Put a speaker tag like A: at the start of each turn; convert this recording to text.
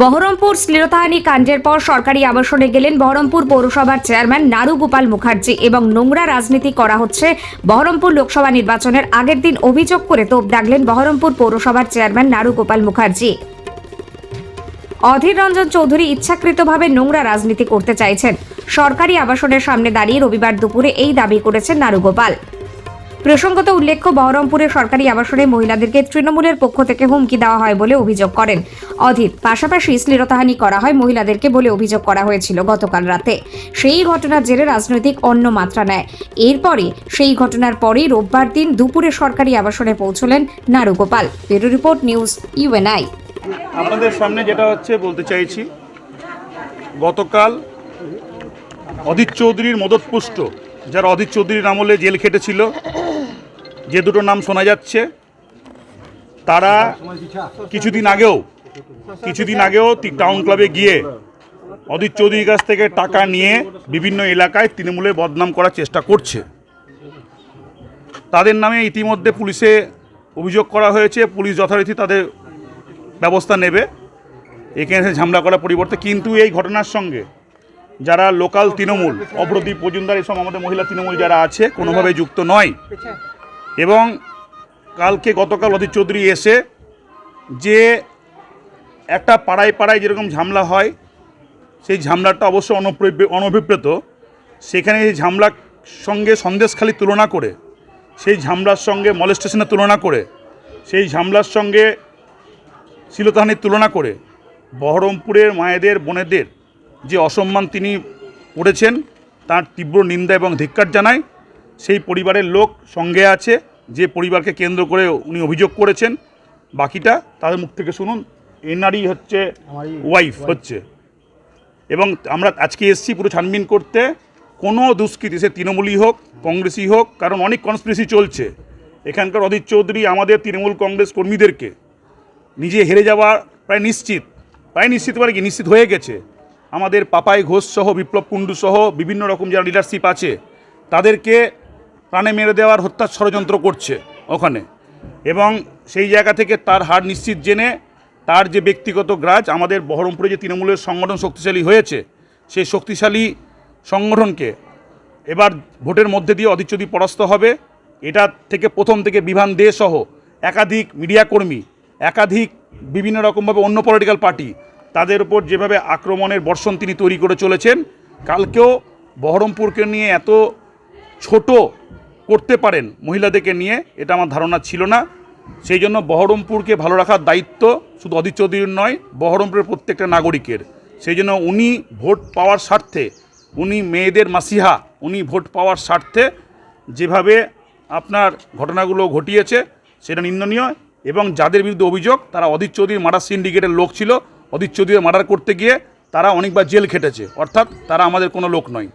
A: বহরমপুর শ্লীলতাহানি কাণ্ডের পর সরকারি আবাসনে গেলেন বহরমপুর পৌরসভার চেয়ারম্যান নারু গোপাল মুখার্জি এবং নোংরা রাজনীতি করা হচ্ছে বহরমপুর লোকসভা নির্বাচনের আগের দিন অভিযোগ করে তোপ দাগলেন বহরমপুর পৌরসভার চেয়ারম্যান নারু গোপাল মুখার্জি। অধীর রঞ্জন চৌধুরী ইচ্ছাকৃতভাবে নোংরা রাজনীতি করতে চাইছেন। সরকারি আবাসনের সামনে দাঁড়িয়ে রবিবার দুপুরে এই দাবি করেছেন নারুগোপাল প্রসঙ্গত উল্লেখ্য বহরমপুরের সরকারি আবাসনে মহিলাদেরকে তৃণমূলের পক্ষ থেকে হুমকি দেওয়া হয় বলে অভিযোগ করেন। অধীর, পাশাপাশি শ্লীলতাহানি করা হয় মহিলাদেরকে বলে অভিযোগ করা হয়েছিল গতকাল রাতে। সেই ঘটনার জেরে রাজনৈতিক অন্য মাত্রা নেয়। এরপরে সেই ঘটনার পরেই রোববার দিন দুপুরে সরকারি আবাসনে পৌঁছলেন Narugopal. Bureau report news UNI
B: আপনাদের সামনে যেটা হচ্ছে বলতে চাইছি, গতকাল অদিত চৌধুরীর মদতপুষ্ট, যারা অদিত চৌধুরীর আমলে জেল খেটেছিল যে দুটো নাম শোনা যাচ্ছে, তারা কিছুদিন আগেও কিছুদিন আগেও টাউন ক্লাবে গিয়ে অদিত চৌধুরীর কাছ থেকে টাকা নিয়ে বিভিন্ন এলাকায় তৃণমূলে বদনাম করার চেষ্টা করছে। তাদের নামে ইতিমধ্যে পুলিশে অভিযোগ করা হয়েছে, পুলিশ যথারীতি তাদের ব্যবস্থা নেবে। এখানে ঝামেলা করার পরিবর্তে কিন্তু এই ঘটনার সঙ্গে যারা লোকাল তৃণমূল অব্রদীপ মজুমদার এসব আমাদের মহিলা তৃণমূল যারা আছে, কোনোভাবে যুক্ত নয়। এবং কালকে গতকাল অধীর চৌধুরী এসে যে একটা পাড়ায় পাড়ায় যেরকম ঝামেলা হয়, সেই ঝামেলাটা অবশ্য অনভিপ্রেত। সেখানে এই ঝামেলার সঙ্গে সন্দেশখালি তুলনা করে, সেই ঝামলার সঙ্গে মলেস্টেশনের তুলনা করে, সেই ঝামলার সঙ্গে শিলতাহানির তুলনা করে, বহরমপুরের মায়েদের, বোনেদের যে অসম্মান তিনি করেছেন, তার তীব্র নিন্দা এবং ধিক্কার জানায়। সেই পরিবারের লোক সঙ্গে আছে যে পরিবারকে কেন্দ্র করে উনি অভিযোগ করেছেন। বাকিটা তাদের মুখ থেকে শুনুন এনারই হচ্ছে ওয়াইফ হচ্ছে। এবং আমরা আজকে এসছি পুরো ছানবিন করতে। কোনো দুষ্কৃতি সে তৃণমূলই হোক কংগ্রেসই হোক কারণ অনেক কনস্পিরেসি চলছে। এখানকার অধীর চৌধুরী আমাদের তৃণমূল কংগ্রেস কর্মীদেরকে নিজে হেরে যাওয়া প্রায় নিশ্চিত। প্রায় নিশ্চিত মানে কি? নিশ্চিত হয়ে গেছে। আমাদের পাপাই ঘোষ সহ বিপ্লব কুণ্ডু সহ বিভিন্ন রকম যারা লিডারশিপ আছে তাদেরকে প্রাণে মেরে দেওয়ার হত্যার ষড়যন্ত্র করছে ওখানে। এবং সেই জায়গা থেকে তার হার নিশ্চিত জেনে তার যে ব্যক্তিগত গ্রাজ, আমাদের বহরমপুরে যে তৃণমূলের সংগঠন শক্তিশালী হয়েছে, সেই শক্তিশালী সংগঠনকে এবার ভোটের মধ্যে দিয়ে অধিচ্যুতি পরাস্ত হবে। এটা থেকে প্রথম থেকে বিভান দে সহ একাধিক মিডিয়া কর্মী, একাধিক বিভিন্ন রকমভাবে অন্য পলিটিক্যাল পার্টি, তাদের উপর যেভাবে আক্রমণের বর্ষণ তিনি তৈরি করে চলেছেন, কালকেও বহরমপুরকে নিয়ে এত ছোট করতে পারেন মহিলাদেরকে নিয়ে, এটা আমার ধারণা ছিল না। সেই জন্য বহরমপুরকে ভালো রাখার দায়িত্ব শুধু অদিত চৌধুরীর নয়, বহরমপুরের প্রত্যেকটা নাগরিকের। সেই জন্য উনি ভোট পাওয়ার স্বার্থে, উনি মেয়েদের মাসিহা, উনি ভোট পাওয়ার স্বার্থে যেভাবে আপনার ঘটনাগুলো ঘটিয়েছে, সেটা নিন্দনীয় এবং যাদের বিরুদ্ধে অভিযোগ, তারা অদিত চৌধুরীর মার্ডার সিন্ডিকেটের লোক ছিল। অদিত চৌধুরীর মার্ডার করতে গিয়ে তারা অনেকবার জেল খেটেছে। অর্থাৎ তারা আমাদের কোনো লোক নয়।